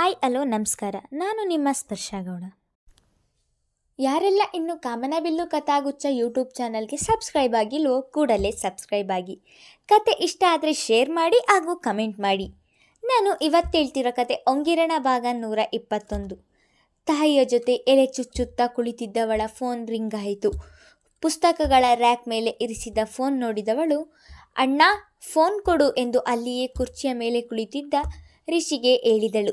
Hi hello ನಮಸ್ಕಾರ. ನಾನು ನಿಮ್ಮ ಸ್ಪರ್ಶಗೌಡ ಯಾರೆಲ್ಲ ಇನ್ನು ಕಾಮನಬಿಲ್ಲು ಕಥಾಗುಚ್ಚ ಯೂಟ್ಯೂಬ್ ಚಾನಲ್ಗೆ ಸಬ್ಸ್ಕ್ರೈಬ್ ಆಗಿಲ್ವೋ ಕೂಡಲೇ ಸಬ್ಸ್ಕ್ರೈಬ್ ಆಗಿ, ಕತೆ ಇಷ್ಟ ಆದರೆ ಶೇರ್ ಮಾಡಿ ಹಾಗೂ ಕಮೆಂಟ್ ಮಾಡಿ. ನಾನು ಇವತ್ತು ಹೇಳ್ತಿರೋ ಕತೆ ಒಂಗಿರಣ ಭಾಗ ನೂರ ಇಪ್ಪತ್ತೊಂದು. ತಾಯಿಯ ಜೊತೆ ಎಲೆ ಚುಚ್ಚುತ್ತಾ ಕುಳಿತಿದ್ದವಳ ಫೋನ್ ರಿಂಗ್ ಆಯಿತು. ಪುಸ್ತಕಗಳ ರ್ಯಾಕ್ ಮೇಲೆ ಇರಿಸಿದ ಫೋನ್ ನೋಡಿದವಳು, ಅಣ್ಣ, ಫೋನ್ ಕೊಡು ಎಂದು ಅಲ್ಲಿಯೇ ಕುರ್ಚಿಯ ಮೇಲೆ ಕುಳಿತಿದ್ದ ರಿಷಿಗೆ ಹೇಳಿದಳು.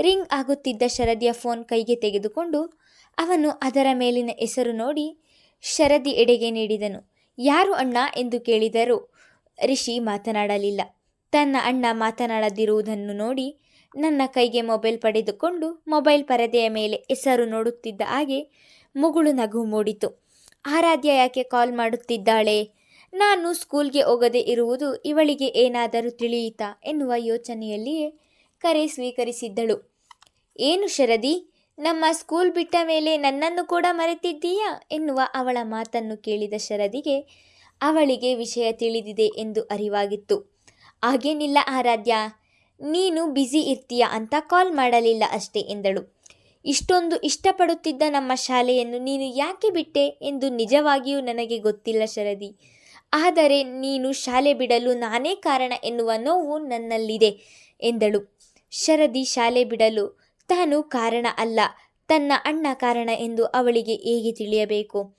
ರಿಂಗ್ ಆಗುತ್ತಿದ್ದ ಶರದಿಯ ಫೋನ್ ಕೈಗೆ ತೆಗೆದುಕೊಂಡು ಅವನು ಅದರ ಮೇಲಿನ ಹೆಸರು ನೋಡಿ ಶರದಿ ಎಡೆಗೆ ನೀಡಿದನು. ಯಾರು ಅಣ್ಣ? ಎಂದು ಕೇಳಿದರು ರಿಷಿ ಮಾತನಾಡಲಿಲ್ಲ. ತನ್ನ ಅಣ್ಣ ಮಾತನಾಡದಿರುವುದನ್ನು ನೋಡಿ ನನ್ನ ಕೈಗೆ ಮೊಬೈಲ್ ಪಡೆದುಕೊಂಡು ಮೊಬೈಲ್ ಪರದೆಯ ಮೇಲೆ ಹೆಸರು ನೋಡುತ್ತಿದ್ದ ಹಾಗೆ ಮುಗುಳು ನಗು ಮೂಡಿತು. ಆರಾಧ್ಯ ಯಾಕೆ ಕಾಲ್ ಮಾಡುತ್ತಿದ್ದಾಳೆ? ನಾನು ಸ್ಕೂಲ್ಗೆ ಹೋಗದೆ ಇರುವುದು ಇವಳಿಗೆ ಏನಾದರೂ ತಿಳಿಯಿತಾ? ಎನ್ನುವ ಯೋಚನೆಯಲ್ಲಿಯೇ ಕರೆ ಸ್ವೀಕರಿಸಿದ್ದಳು. ಏನು ಶರದಿ, ನಮ್ಮ ಸ್ಕೂಲ್ ಬಿಟ್ಟ ಮೇಲೆ ನನ್ನನ್ನು ಕೂಡ ಮರೆತಿದ್ದೀಯಾ? ಎನ್ನುವ ಅವಳ ಮಾತನ್ನು ಕೇಳಿದ ಶರದಿಗೆ ಅವಳಿಗೆ ವಿಷಯ ತಿಳಿದಿದೆ ಎಂದು ಅರಿವಾಗಿತ್ತು. ಹಾಗೇನಿಲ್ಲ ಆರಾಧ್ಯ, ನೀನು ಬ್ಯುಸಿ ಇರ್ತೀಯ ಅಂತ ಕಾಲ್ ಮಾಡಲಿಲ್ಲ ಅಷ್ಟೇ, ಎಂದಳು. ಇಷ್ಟೊಂದು ಇಷ್ಟಪಡುತ್ತಿದ್ದ ನಮ್ಮ ಶಾಲೆಯನ್ನು ನೀನು ಯಾಕೆ ಬಿಟ್ಟೆ? ಎಂದು ನಿಜವಾಗಿಯೂ ನನಗೆ ಗೊತ್ತಿಲ್ಲ ಶರದಿ. ಆದರೆ ನೀನು ಶಾಲೆ ಬಿಡಲು ನಾನೇ ಕಾರಣ ಎನ್ನುವ ನೋವು ನನ್ನಲ್ಲಿದೆ, ಎಂದಳು. ಶರದಿ ಶಾಲೆ ಬಿಡಲು ತಾನು ಕಾರಣ ಅಲ್ಲ. ತನ್ನ ಅಣ್ಣ ಕಾರಣ ಎಂದು ಅವಳಿಗೆ ಹೇಗೆ ತಿಳಿಯಬೇಕು?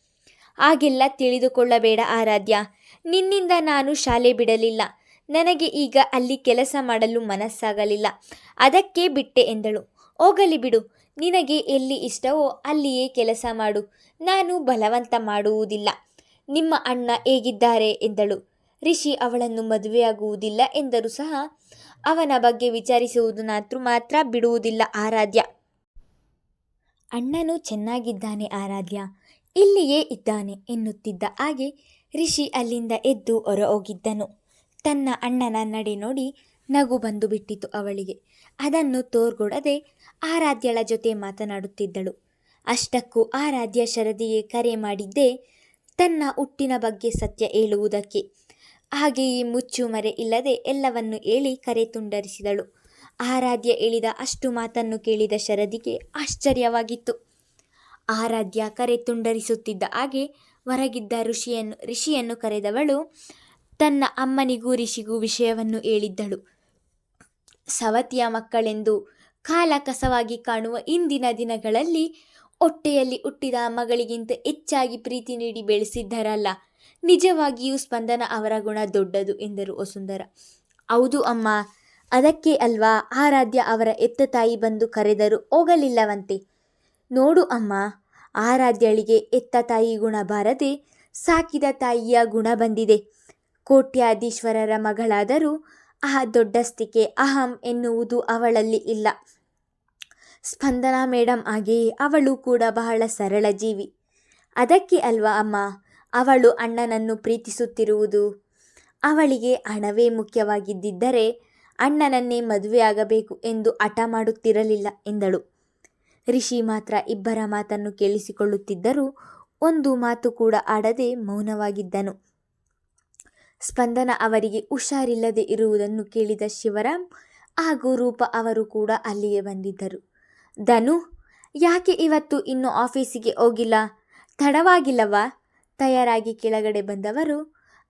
ಆಗೆಲ್ಲ ತಿಳಿದುಕೊಳ್ಳಬೇಡ ಆರಾಧ್ಯ. ನಿನ್ನಿಂದ ನಾನು ಶಾಲೆ ಬಿಡಲಿಲ್ಲ. ನನಗೆ ಈಗ ಅಲ್ಲಿ ಕೆಲಸ ಮಾಡಲು ಮನಸ್ಸಾಗಲಿಲ್ಲ. ಅದಕ್ಕೆ ಬಿಟ್ಟೆ ಎಂದಳು. ಹೋಗಲಿ ಬಿಡು. ನಿನಗೆ ಎಲ್ಲಿ ಇಷ್ಟವೋ ಅಲ್ಲಿಯೇ ಕೆಲಸ ಮಾಡು. ನಾನು ಬಲವಂತ ಮಾಡುವುದಿಲ್ಲ. ನಿಮ್ಮ ಅಣ್ಣ ಹೇಗಿದ್ದಾರೆ? ಎಂದಳು. ರಿಷಿ ಅವಳನ್ನು ಮದುವೆಯಾಗುವುದಿಲ್ಲ ಎಂದರೂ ಸಹ ಅವನ ಬಗ್ಗೆ ವಿಚಾರಿಸುವುದನ್ನಾದ್ರೂ ಮಾತ್ರ ಬಿಡುವುದಿಲ್ಲ ಆರಾಧ್ಯ. ಅಣ್ಣನು ಚೆನ್ನಾಗಿದ್ದಾನೆ ಆರಾಧ್ಯ. ಇಲ್ಲಿಯೇ ಇದ್ದಾನೆ ಎನ್ನುತ್ತಿದ್ದ ಹಾಗೆ ರಿಷಿ ಅಲ್ಲಿಂದ ಎದ್ದು ಹೊರ ಹೋಗಿದ್ದನು ತನ್ನ ಅಣ್ಣನ ನಡೆ ನೋಡಿ ನಗು ಬಂದು ಬಿಟ್ಟಿತು ಅವಳಿಗೆ. ಅದನ್ನು ತೋರ್ಗೊಡದೆ ಆರಾಧ್ಯಳ ಜೊತೆ ಮಾತನಾಡುತ್ತಿದ್ದಳು. ಅಷ್ಟಕ್ಕೂ ಆರಾಧ್ಯ ಶರದಿಗೆ ಕರೆ ಮಾಡಿದ್ದೇ ತನ್ನ ಹುಟ್ಟಿನ ಬಗ್ಗೆ ಸತ್ಯ ಹೇಳುವುದಕ್ಕೆ ಹಾಗೆಯೇ ಮುಚ್ಚುಮರೆ ಇಲ್ಲದೆ ಎಲ್ಲವನ್ನು ಹೇಳಿ ಕರೆ ತುಂಡರಿಸಿದಳು. ಆರಾಧ್ಯ ಹೇಳಿದ ಅಷ್ಟು ಮಾತನ್ನು ಕೇಳಿದ ಶರದಿಗೆ ಆಶ್ಚರ್ಯವಾಗಿತ್ತು. ಆರಾಧ್ಯ ಕರೆ ತುಂಡರಿಸುತ್ತಿದ್ದ ಹಾಗೆ ಹೊರಗಿದ್ದ ಋಷಿಯನ್ನು ಋಷಿಯನ್ನು ಕರೆದವಳು ತನ್ನ ಅಮ್ಮನಿಗೂ ಋಷಿಗೂ ವಿಷಯವನ್ನು ಹೇಳಿದ್ದಳು. ಸವತಿಯ ಮಕ್ಕಳೆಂದು ಕಾಲ ಕಸವಾಗಿ ಕಾಣುವ ಇಂದಿನ ದಿನಗಳಲ್ಲಿ ಹೊಟ್ಟೆಯಲ್ಲಿ ಹುಟ್ಟಿದ ಮಗಳಿಗಿಂತ ಹೆಚ್ಚಾಗಿ ಪ್ರೀತಿ ನೀಡಿ ಬೆಳೆಸಿದ್ದರಲ್ಲ. ನಿಜವಾಗಿಯೂ ಸ್ಪಂದನ ಅವರ ಗುಣ ದೊಡ್ಡದು, ಎಂದರು ವಸುಂಧರ. ಹೌದು ಅಮ್ಮ, ಅದಕ್ಕೆ ಅಲ್ವಾ? ಆರಾಧ್ಯ ಅವರ ಎತ್ತ ತಾಯಿ ಬಂದು ಕರೆದರು ಹೋಗಲಿಲ್ಲವಂತೆ. ನೋಡು ಅಮ್ಮ, ಆರಾಧ್ಯಳಿಗೆ ಎತ್ತ ತಾಯಿ ಗುಣ ಬಾರದೆ ಸಾಕಿದ ತಾಯಿಯ ಗುಣ ಬಂದಿದೆ. ಕೋಟ್ಯಾಧೀಶ್ವರರ ಮಗಳಾದರೂ ಆ ದೊಡ್ಡಸ್ತಿಕೆ ಅಹಂ ಎನ್ನುವುದು ಅವಳಲ್ಲಿ ಇಲ್ಲ. ಸ್ಪಂದನ ಮೇಡಮ್ ಹಾಗೆಯೇ ಅವಳು ಕೂಡ ಬಹಳ ಸರಳ ಜೀವಿ. ಅದಕ್ಕೆ ಅಲ್ವಾ ಅಮ್ಮ? ಅವಳು ಅಣ್ಣನನ್ನು ಪ್ರೀತಿಸುತ್ತಿರುವುದು. ಅವಳಿಗೆ ಹಣವೇ ಮುಖ್ಯವಾಗಿದ್ದಿದ್ದರೆ ಅಣ್ಣನನ್ನೇ ಮದುವೆಯಾಗಬೇಕು ಎಂದು ಹಠ ಮಾಡುತ್ತಿರಲಿಲ್ಲ ಎಂದಳು. ರಿಷಿ ಮಾತ್ರ ಇಬ್ಬರ ಮಾತನ್ನು ಕೇಳಿಸಿಕೊಳ್ಳುತ್ತಿದ್ದರೂ ಒಂದು ಮಾತು ಕೂಡ ಆಡದೆ ಮೌನವಾಗಿದ್ದನು. ಸ್ಪಂದನ ಅವರಿಗೆ ಹುಷಾರಿಲ್ಲದೆ ಇರುವುದನ್ನು ಕೇಳಿದ ಶಿವರಾಮ್ ಹಾಗೂ ರೂಪ ಅವರು ಕೂಡ ಅಲ್ಲಿಗೆ ಬಂದಿದ್ದರು. ಧನು, ಯಾಕೆ ಇವತ್ತು ಇನ್ನು ಆಫೀಸಿಗೆ ಹೋಗಿಲ್ಲ? ತಡವಾಗಿಲ್ಲವಾ? ತಯಾರಾಗಿ ಕೆಳಗಡೆ ಬಂದವರು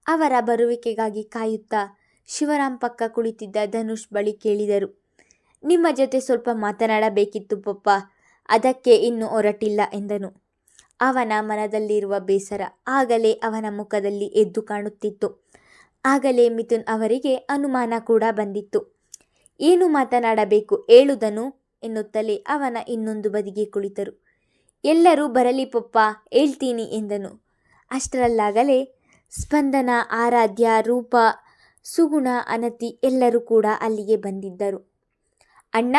ಅವರ ಬರುವಿಕೆಗಾಗಿ ಕಾಯುತ್ತಾ ಶಿವರಾಮ್ ಪಕ್ಕ ಕುಳಿತಿದ್ದ ಧನುಷ್ ಬಳಿ ಕೇಳಿದರು, ನಿಮ್ಮ ಜೊತೆ ಸ್ವಲ್ಪ ಮಾತನಾಡಬೇಕಿತ್ತು ಪಪ್ಪ, ಅದಕ್ಕೆ ಇನ್ನೂ ಹೊರಟಿಲ್ಲ ಎಂದನು. ಅವನ ಮನದಲ್ಲಿರುವ ಬೇಸರ ಆಗಲೇ ಅವನ ಮುಖದಲ್ಲಿ ಎದ್ದು ಕಾಣುತ್ತಿತ್ತು. ಆಗಲೇ ಮಿಥುನ್ ಅವರಿಗೆ ಅನುಮಾನ ಕೂಡ ಬಂದಿತ್ತು. ಏನು ಮಾತನಾಡಬೇಕು, ಹೇಳುದನು ಎನ್ನುತ್ತಲೇ ಅವನ ಇನ್ನೊಂದು ಬದಿಗೆ ಕುಳಿತರು. ಎಲ್ಲರೂ ಬರಲಿ ಪಪ್ಪ, ಹೇಳ್ತೀನಿ ಎಂದನು. ಅಷ್ಟರಲ್ಲಾಗಲೇ ಸ್ಪಂದನ, ಆರಾಧ್ಯ, ರೂಪ, ಸುಗುಣ, ಅನತಿ ಎಲ್ಲರೂ ಕೂಡ ಅಲ್ಲಿಗೆ ಬಂದಿದ್ದರು. ಅಣ್ಣ,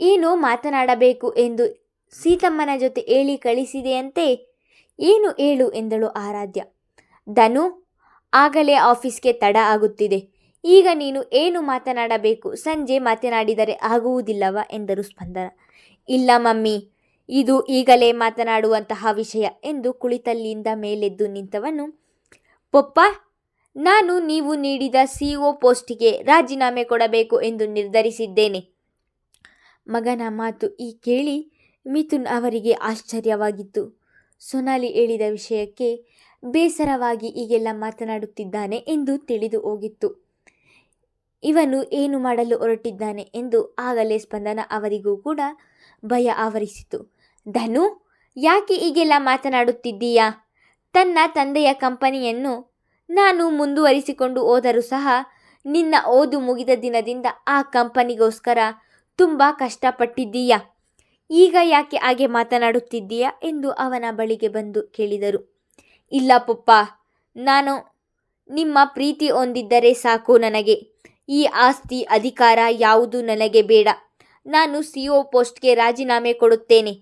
ಏನು ಮಾತನಾಡಬೇಕು ಎಂದು ಸೀತಮ್ಮನ ಜೊತೆ ಹೇಳಿ ಕಳಿಸಿದೆಯಂತೆ? ಏನು ಹೇಳು? ಎಂದಳು ಆರಾಧ್ಯ. ಧನು, ಆಗಲೇ ಆಫೀಸ್ಗೆ ತಡ ಆಗುತ್ತಿದೆ. ಈಗ ನೀನು ಏನು ಮಾತನಾಡಬೇಕು? ಸಂಜೆ ಮಾತನಾಡಿದರೆ ಆಗುವುದಿಲ್ಲವ? ಎಂದರು ಸ್ಪಂದನ. ಇಲ್ಲ ಮಮ್ಮಿ ಇದು ಈಗಲೇ ಮಾತನಾಡುವಂತಹ ವಿಷಯ ಎಂದು ಕುಳಿತಲ್ಲಿಂದ ಮೇಲೆದ್ದು ನಿಂತವನು, ಪೊಪ್ಪ, ನಾನು ನೀವು ನೀಡಿದ ಸಿ ಒ ಪೋಸ್ಟಿಗೆ ರಾಜೀನಾಮೆ ಕೊಡಬೇಕು ಎಂದು ನಿರ್ಧರಿಸಿದ್ದೇನೆ. ಮಗನ ಮಾತು ಈ ಕೇಳಿ ಮಿಥುನ್ ಅವರಿಗೆ ಆಶ್ಚರ್ಯವಾಗಿತ್ತು. ಸೊನಾಲಿ ಹೇಳಿದ ವಿಷಯಕ್ಕೆ ಬೇಸರವಾಗಿ ಈಗೆಲ್ಲ ಮಾತನಾಡುತ್ತಿದ್ದಾನೆ ಎಂದು ತಿಳಿದು ಹೋಗಿತ್ತು. ಇವನು ಏನು ಮಾಡಲು ಹೊರಟಿದ್ದಾನೆ? ಎಂದು ಆಗಲೇ ಸ್ಪಂದನ ಅವರಿಗೂ ಕೂಡ ಭಯ ಆವರಿಸಿತು. ಧನು, ಯಾಕೆ ಈಗೆಲ್ಲ ಮಾತನಾಡುತ್ತಿದ್ದೀಯಾ? ತನ್ನ ತಂದೆಯ ಕಂಪನಿಯನ್ನು ನಾನು ಮುಂದುವರಿಸಿಕೊಂಡು ಹೋದರೂ ಸಹ ನಿನ್ನ ಓದು ಮುಗಿದ ದಿನದಿಂದ ಆ ಕಂಪನಿಗೋಸ್ಕರ ತುಂಬ ಕಷ್ಟಪಟ್ಟಿದ್ದೀಯಾ? ಈಗ ಯಾಕೆ ಹಾಗೆ ಮಾತನಾಡುತ್ತಿದ್ದೀಯಾ? ಎಂದು ಅವನ ಬಳಿಗೆ ಬಂದು ಕೇಳಿದರು. ಇಲ್ಲ ಪಪ್ಪ, ನಾನು ನಿಮ್ಮ ಪ್ರೀತಿ ಹೊಂದಿದ್ದರೆ ಸಾಕು ನನಗೆ. ಈ ಆಸ್ತಿ ಅಧಿಕಾರ ಯಾವುದು ನನಗೆ ಬೇಡ. ನಾನು ಸಿ ಒ ಪೋಸ್ಟ್ಗೆ ರಾಜೀನಾಮೆ ಕೊಡುತ್ತೇನೆ.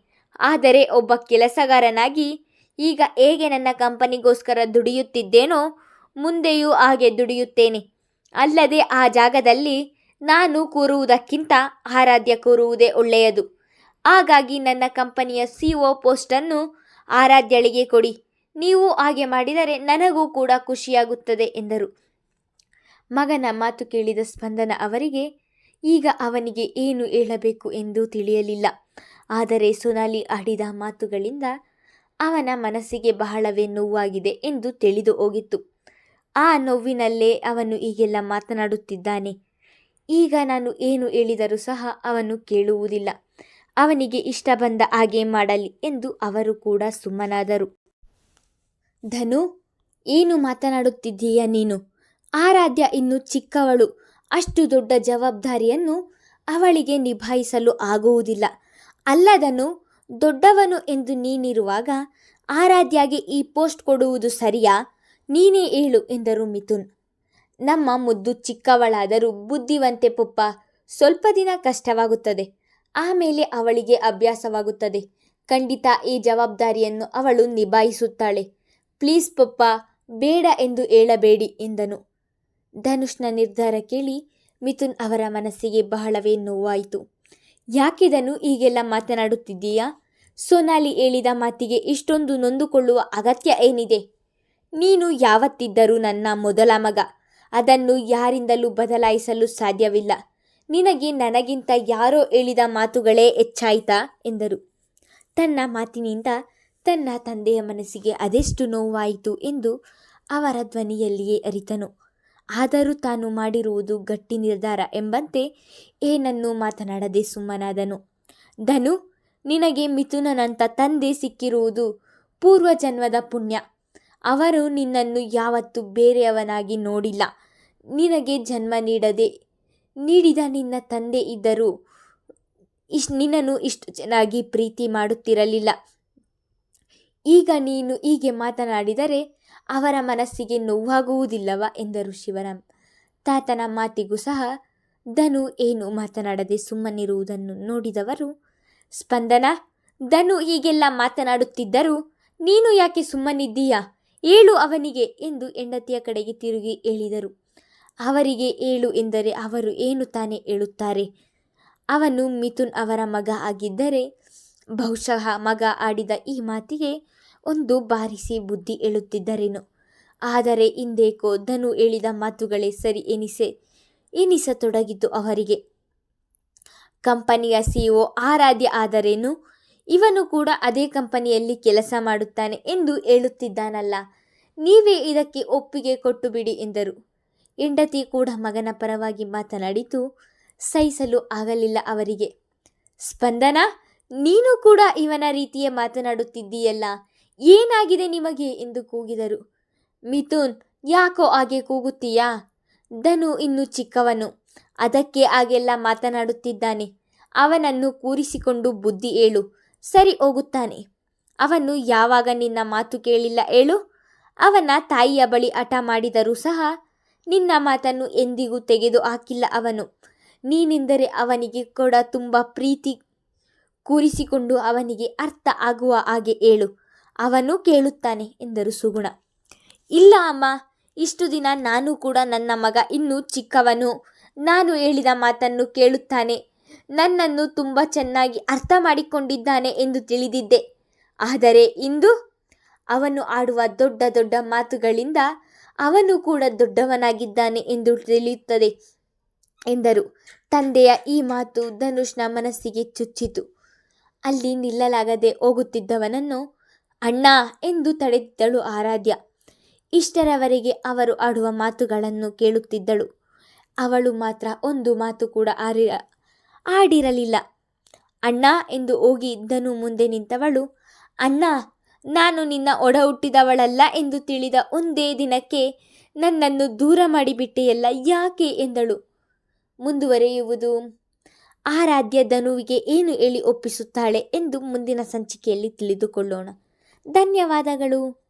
ಆದರೆ ಒಬ್ಬ ಕೆಲಸಗಾರನಾಗಿ, ಈಗ ಹೇಗೆ ನನ್ನ ಕಂಪನಿಗೋಸ್ಕರ ದುಡಿಯುತ್ತಿದ್ದೇನೋ, ಮುಂದೆಯೂ ಹಾಗೆ ದುಡಿಯುತ್ತೇನೆ. ಅಲ್ಲದೆ ಆ ಜಾಗದಲ್ಲಿ ನಾನು ಕೂರುವುದಕ್ಕಿಂತ ಆರಾಧ್ಯ ಕೂರುವುದೇ ಒಳ್ಳೆಯದು. ಹಾಗಾಗಿ ನನ್ನ ಕಂಪನಿಯ ಸಿ ಒ ಪೋಸ್ಟನ್ನು ಆರಾಧ್ಯಳಿಗೆ ಕೊಡಿ. ನೀವು ಹಾಗೆ ಮಾಡಿದರೆ ನನಗೂ ಕೂಡ ಖುಷಿಯಾಗುತ್ತದೆ ಎಂದರು. ಮಗನ ಮಾತು ಕೇಳಿದ ಸ್ಪಂದನ ಅವರಿಗೆ ಈಗ ಅವನಿಗೆ ಏನು ಹೇಳಬೇಕು ಎಂದು ತಿಳಿಯಲಿಲ್ಲ. ಆದರೆ ಸೊನಾಲಿ ಆಡಿದ ಮಾತುಗಳಿಂದ ಅವನ ಮನಸ್ಸಿಗೆ ಬಹಳವೇ ನೋವಾಗಿದೆ ಎಂದು ತಿಳಿದು ಹೋಗಿತ್ತು. ಆ ನೋವಿನಲ್ಲೇ ಅವನು ಈಗೆಲ್ಲ ಮಾತನಾಡುತ್ತಿದ್ದಾನೆ. ಈಗ ನಾನು ಏನು ಹೇಳಿದರೂ ಸಹ ಅವನು ಕೇಳುವುದಿಲ್ಲ. ಅವನಿಗೆ ಇಷ್ಟ ಬಂದ ಹಾಗೆ ಮಾಡಲಿ ಎಂದು ಅವರು ಕೂಡ ಸುಮ್ಮನಾದರು. ಧನು, ಏನು ಮಾತನಾಡುತ್ತಿದ್ದೀಯ ನೀನು? ಆರಾಧ್ಯ ಇನ್ನು ಚಿಕ್ಕವಳು. ಅಷ್ಟು ದೊಡ್ಡ ಜವಾಬ್ದಾರಿಯನ್ನು ಅವಳಿಗೆ ನಿಭಾಯಿಸಲು ಆಗುವುದಿಲ್ಲ. ಅಲ್ಲದನು, ದೊಡ್ಡವನು ಎಂದು ನೀನಿರುವಾಗ ಆರಾಧ್ಯಗೆ ಈ ಪೋಸ್ಟ್ ಕೊಡುವುದು ಸರಿಯಾ? ನೀನೇ ಹೇಳು, ಎಂದರು ಮಿಥುನ್. ನಮ್ಮ ಮುದ್ದು ಚಿಕ್ಕವಳಾದರೂ ಬುದ್ಧಿವಂತೆ ಪುಪ್ಪ, ಸ್ವಲ್ಪ ದಿನ ಕಷ್ಟವಾಗುತ್ತದೆ. ಆಮೇಲೆ ಅವಳಿಗೆ ಅಭ್ಯಾಸವಾಗುತ್ತದೆ. ಖಂಡಿತ ಈ ಜವಾಬ್ದಾರಿಯನ್ನು ಅವಳು ನಿಭಾಯಿಸುತ್ತಾಳೆ. ಪ್ಲೀಸ್ ಪಪ್ಪ, ಬೇಡ ಎಂದು ಹೇಳಬೇಡಿ, ಎಂದನು. ಧನುಷ್ನ ನಿರ್ಧಾರ ಕೇಳಿ ಮಿಥುನ್ ಅವರ ಮನಸ್ಸಿಗೆ ಬಹಳವೇ ನೋವಾಯಿತು. ಯಾಕಿದನು ಹೀಗೆಲ್ಲ ಮಾತನಾಡುತ್ತಿದ್ದೀಯಾ? ಸೋನಾಲಿ ಹೇಳಿದ ಮಾತಿಗೆ ಇಷ್ಟೊಂದು ನೊಂದುಕೊಳ್ಳುವ ಅಗತ್ಯ ಏನಿದೆ? ನೀನು ಯಾವತ್ತಿದ್ದರೂ ನನ್ನ ಮೊದಲ ಮಗ. ಅದನ್ನು ಯಾರಿಂದಲೂ ಬದಲಾಯಿಸಲು ಸಾಧ್ಯವಿಲ್ಲ. ನಿನಗೆ ನನಗಿಂತ ಯಾರೋ ಹೇಳಿದ ಮಾತುಗಳೇ ಹೆಚ್ಚಾಯಿತಾ? ಎಂದರು. ತನ್ನ ಮಾತಿನಿಂದ ತನ್ನ ತಂದೆಯ ಮನಸ್ಸಿಗೆ ಅದೆಷ್ಟು ನೋವಾಯಿತು ಎಂದು ಅವರ ಧ್ವನಿಯಲ್ಲಿಯೇ ಅರಿತನು. ಆದರೂ ತಾನು ಮಾಡಿರುವುದು ಗಟ್ಟಿ ನಿರ್ಧಾರ ಎಂಬಂತೆ ಏನನ್ನೂ ಮಾತನಾಡದೆ ಸುಮ್ಮನಾದನು. ಧನು, ನಿನಗೆ ಮಿಥುನನಂತ ತಂದೆ ಸಿಕ್ಕಿರುವುದು ಪೂರ್ವ ಜನ್ಮದ ಪುಣ್ಯ. ಅವರು ನಿನ್ನನ್ನು ಯಾವತ್ತೂ ಬೇರೆಯವನಾಗಿ ನೋಡಿಲ್ಲ. ನಿನಗೆ ಜನ್ಮ ನೀಡದೆ, ನೀಡಿದ ನಿನ್ನ ತಂದೆ ಇದ್ದರೂ ಇಶ್ ನಿನ್ನನ್ನು ಇಷ್ಟು ಚೆನ್ನಾಗಿ ಪ್ರೀತಿ ಮಾಡುತ್ತಿರಲಿಲ್ಲ. ಈಗ ನೀನು ಹೀಗೆ ಮಾತನಾಡಿದರೆ ಅವರ ಮನಸ್ಸಿಗೆ ನೋವಾಗುವುದಿಲ್ಲವ ಎಂದರು ಶಿವರಾಮ್. ತಾತನ ಮಾತಿಗೂ ಸಹ ಧನು ಏನು ಮಾತನಾಡದೆ ಸುಮ್ಮನಿರುವುದನ್ನು ನೋಡಿದವರು, ಸ್ಪಂದನ, ಧನು ಹೀಗೆಲ್ಲ ಮಾತನಾಡುತ್ತಿದ್ದರೂ ನೀನು ಯಾಕೆ ಸುಮ್ಮನಿದ್ದೀಯಾ? ಏಳು ಅವನಿಗೆ ಎಂದು ಹೆಂಡತಿಯ ಕಡೆಗೆ ತಿರುಗಿ ಹೇಳಿದರು. ಅವರಿಗೆ ಏಳು ಎಂದರೆ ಅವರು ಏನು ತಾನೇ ಹೇಳುತ್ತಾರೆ? ಅವನು ಮಿಥುನ್ ಅವರ ಮಗ ಆಗಿದ್ದರೆ ಬಹುಶಃ ಮಗ ಆಡಿದ ಈ ಮಾತಿಗೆ ಒಂದು ಬಾರಿಸಿ ಬುದ್ಧಿ ಹೇಳುತ್ತಿದ್ದರೇನು. ಆದರೆ ಇಂದೇಕೋ ಧನು ಹೇಳಿದ ಮಾತುಗಳೇ ಸರಿ ಎನಿಸೆ, ಎನಿಸತೊಡಗಿತು ಅವರಿಗೆ. ಕಂಪನಿಯ ಸಿಇಒ ಆರಾಧ್ಯ ಆದರೇನು? ಇವನು ಕೂಡ ಅದೇ ಕಂಪನಿಯಲ್ಲಿ ಕೆಲಸ ಮಾಡುತ್ತಾನೆ ಎಂದು ಹೇಳುತ್ತಿದ್ದಾನಲ್ಲ. ನೀವೇ ಇದಕ್ಕೆ ಒಪ್ಪಿಗೆ ಕೊಟ್ಟು ಬಿಡಿ ಎಂದರು. ಹೆಂಡತಿ ಕೂಡ ಮಗನ ಪರವಾಗಿ ಮಾತನಾಡಿತು, ಸಹಿಸಲು ಆಗಲಿಲ್ಲ ಅವರಿಗೆ. ಸ್ಪಂದನ? ನೀನು ಕೂಡ ಇವನ ರೀತಿಯೇ ಮಾತನಾಡುತ್ತಿದ್ದೀಯಲ್ಲ? ಏನಾಗಿದೆ ನಿಮಗೆ? ಎಂದು ಕೂಗಿದರು. ಮಿಥುನ್, ಯಾಕೋ ಹಾಗೆ ಕೂಗುತ್ತೀಯಾ? ಧನು ಇನ್ನು ಚಿಕ್ಕವನು. ಅದಕ್ಕೆ ಹಾಗೆಲ್ಲ ಮಾತನಾಡುತ್ತಿದ್ದಾನೆ. ಅವನನ್ನು ಕೂರಿಸಿಕೊಂಡು ಬುದ್ಧಿ ಹೇಳು. ಸರಿ ಹೋಗುತ್ತಾನೆ. ಅವನು ಯಾವಾಗ ನಿನ್ನ ಮಾತು ಕೇಳಿಲ್ಲ ಹೇಳು. ಅವನ ತಾಯಿಯ ಬಳಿ ಹಠ ಮಾಡಿದರೂ ಸಹ ನಿನ್ನ ಮಾತನ್ನು ಎಂದಿಗೂ ತೆಗೆದು ಹಾಕಿಲ್ಲ ಅವನು. ನೀನೆಂದರೆ ಅವನಿಗೆ ಕೂಡ ತುಂಬ ಪ್ರೀತಿ ಕೂರಿಸಿಕೊಂಡು ಅವನಿಗೆ ಅರ್ಥ ಆಗುವ ಹಾಗೆ ಹೇಳು. ಅವನು ಕೇಳುತ್ತಾನೆ ಎಂದರು ಸುಗುಣ. ಇಲ್ಲ ಅಮ್ಮ, ಇಷ್ಟು ದಿನ ನಾನು ಕೂಡ ನನ್ನ ಮಗ ಇನ್ನೂ ಚಿಕ್ಕವನು. ನಾನು ಹೇಳಿದ ಮಾತನ್ನು ಕೇಳುತ್ತಾನೆ. ನನ್ನನ್ನು ತುಂಬ ಚೆನ್ನಾಗಿ ಅರ್ಥ ಮಾಡಿಕೊಂಡಿದ್ದಾನೆ ಎಂದು ತಿಳಿದಿದ್ದೆ. ಆದರೆ ಇಂದು? ಅವನು ಆಡುವ ದೊಡ್ಡ ದೊಡ್ಡ ಮಾತುಗಳಿಂದ ಅವನು ಕೂಡ ದೊಡ್ಡವನಾಗಿದ್ದಾನೆ ಎಂದು ತಿಳಿಯುತ್ತದೆ ಎಂದರು. ತಂದೆಯ ಈ ಮಾತು ಧನುಷ್ನ ಮನಸ್ಸಿಗೆ ಚುಚ್ಚಿತು. ಅಲ್ಲಿ ನಿಲ್ಲಲಾಗದೆ ಹೋಗುತ್ತಿದ್ದವನನ್ನು ಅಣ್ಣ ಎಂದು ತಡೆದಿದ್ದಳು ಆರಾಧ್ಯ. ಇಷ್ಟರವರೆಗೆ ಅವರು ಆಡುವ ಮಾತುಗಳನ್ನು ಕೇಳುತ್ತಿದ್ದಳು. ಅವಳು ಮಾತ್ರ ಒಂದು ಮಾತು ಕೂಡ ಆರಿ, ಆಡಿರಲಿಲ್ಲ. ಅಣ್ಣ ಎಂದು ಹೋಗಿ ಇದ್ದನು ಮುಂದೆ ನಿಂತವಳು, ಅಣ್ಣ, ನಾನು ನಿನ್ನ ಒಡ ಹುಟ್ಟಿದವಳಲ್ಲ ಎಂದು ತಿಳಿದ ಒಂದೇ ದಿನಕ್ಕೆ ನನ್ನನ್ನು ದೂರ ಮಾಡಿಬಿಟ್ಟೆಯಲ್ಲ ಯಾಕೆ? ಎಂದಳು. ಮುಂದುವರೆಯುವುದು ಆರಾಧ್ಯ ಧನುವಿಗೆ ಏನು ಹೇಳಿ ಒಪ್ಪಿಸುತ್ತಾಳೆ ಎಂದು ಮುಂದಿನ ಸಂಚಿಕೆಯಲ್ಲಿ ತಿಳಿದುಕೊಳ್ಳೋಣ. ಧನ್ಯವಾದಗಳು.